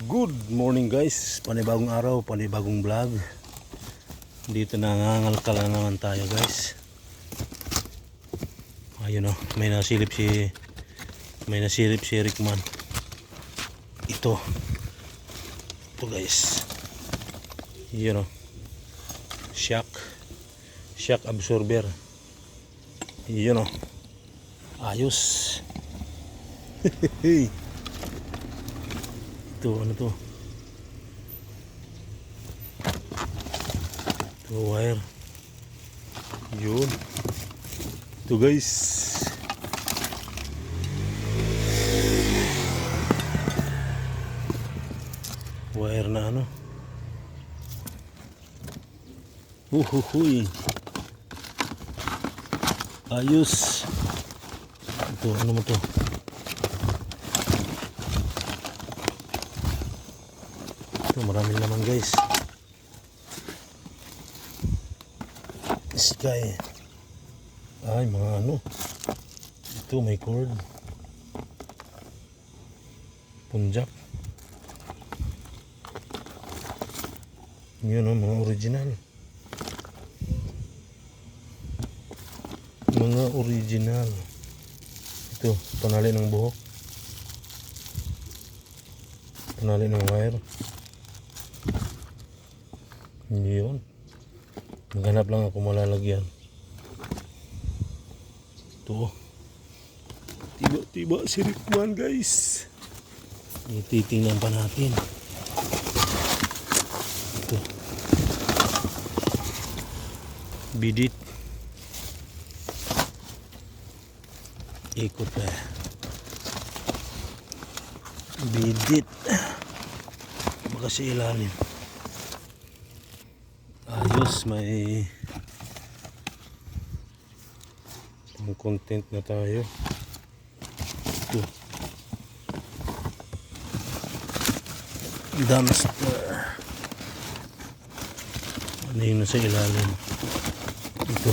Good morning guys, panibagong araw, panibagong vlog. Dito nangangalkala naman tayo guys. Ayun o, may nasilip si May nasilip si Rickman Ito. Ito guys. Yun o Shock. Shock absorber. Yun o Ayos Ito, ano to? Ito, wire. Yun. Ito guys. Wire na ano. Uhuhuy. Ayos. Ito, ano mo to? Ito, marami naman guys. Sky. Ay, mga ano. Ito, may cord. Punjak. Yun o, mga original. Mga original. Ito, panali ng buhok. Panali ng wire. Yun. Maghanap lang ako malalagyan. Ito. Tiba-tiba si Rickman guys. Ititingnan pa natin. Ito. Bidit. Ikot pa. Bidit. Baka sa ilalim. Ayos, may may content na tayo. Ito. Dumpster. Ano yun sa ilalim? Ito.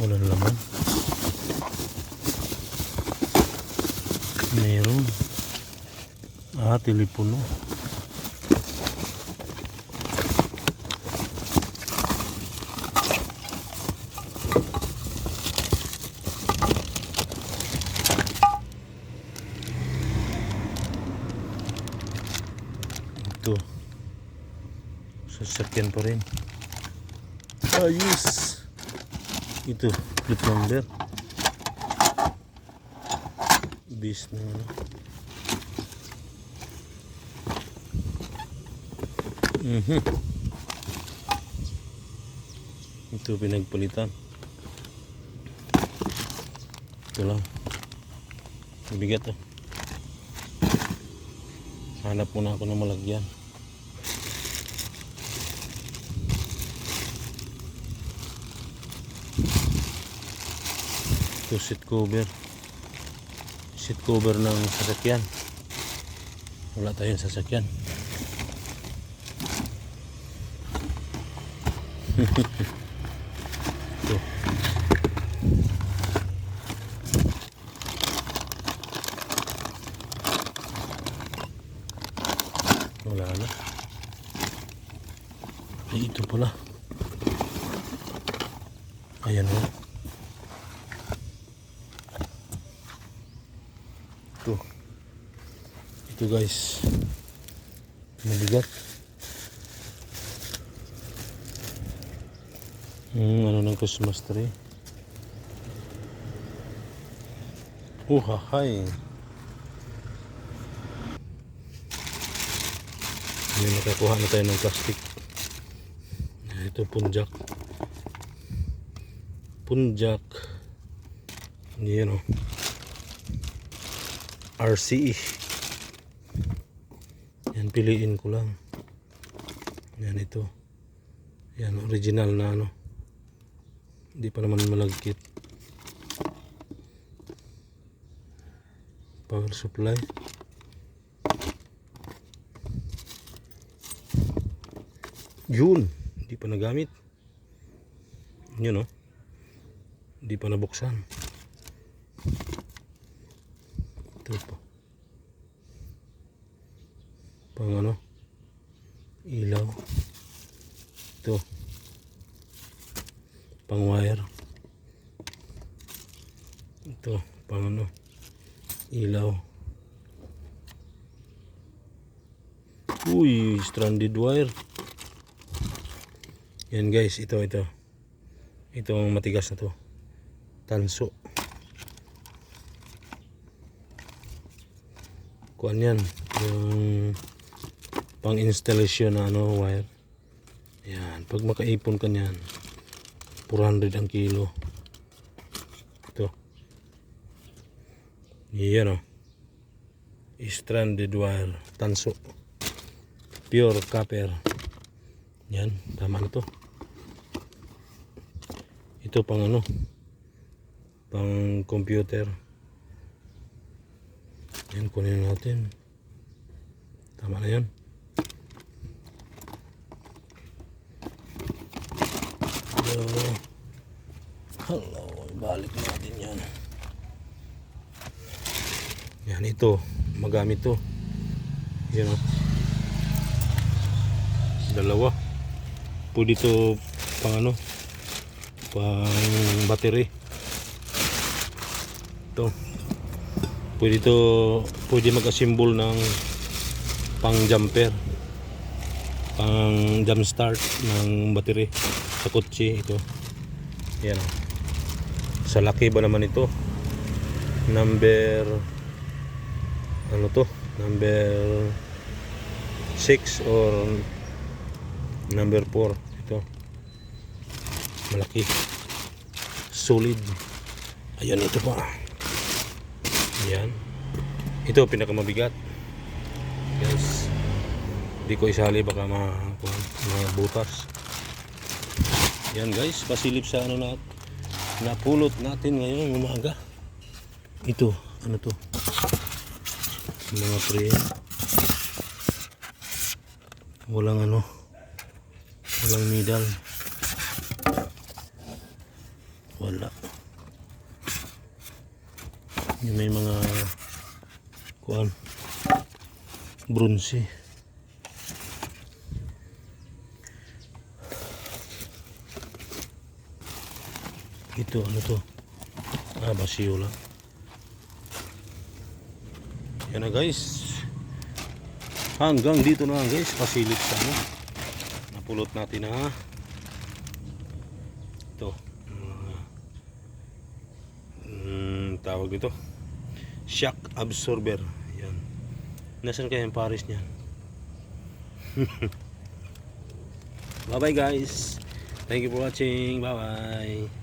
Walang laman. Ah, telepono. Ito. Sasakyan pa rin. Ayos. Ito, flip number. Bis na. Mhm. Ito pinagpalitan. Ito lang. Mabigat to. Hanap muna ako ng malagyan. Ito seat cover. Seat cover ng sasakyan. Wala tayong sasakyan. Wala na. Ay, ito pala. Ayan o. Ito. Ito guys. Mabigat. Hmm, ano ng Christmas tree? Oh, hahay. May nakakuha na tayo ng plastic. Ito, punjak. Punjak. Yan o. RCE. Yan, piliin ko lang. Yan ito. Yan, original na ano. Hindi pa naman malagkit. Power supply. Yun. Hindi pa nagamit. Yun oh. Hindi pa nabuksan. Ito po. Pang ano? Ilaw. Ito. Pang wire. Ito. Pang ano? Ilaw. Uy, stranded wire. Yan guys, ito, ito. Itong matigas na to. Tanso. Kuan yan. Yung pang installation na ano, wire. Yan. Pag makaipon ka niyan, 400 ang kilo. Ito. Yan o. Stranded wire. Tanso. Pure copper. Yan. Tama na to. Ito pang ano? Pang computer. Yan, kunin natin. Tama na yan. Hello. Hello. Balik natin yan. Yan, ito. Magamit to. Yan o. Dalawa. Pwede to pang ano? Pang battery. Ito. Pwede to, pwede mag-assemble ng pang jumper. Pang jump start ng battery sa kotse ito. Yan. Sa laki ba naman ito? Number ano to? Number 6 or number 4 ito. Malaki. Solid. Ayan ito pa. Yan. Ito pinakamabigat. Guys. Hindi ko isali baka ma mabutas. Yan guys, pasilip sa ano na napulot natin ngayong umaga. Ito, ano to? Mga pre. Walang ano. Walang needle. Wala. Yung may mga kuan bronze. Ito ano to? Ah, basiyo lang. Yan na guys. Hanggang dito na guys. Pasilip sa ano. Napulot natin na ito. Mm, tawag dito. Shock absorber. Yan. Nasaan kaya yung pares niyan? Bye bye guys. Thank you for watching. Bye bye.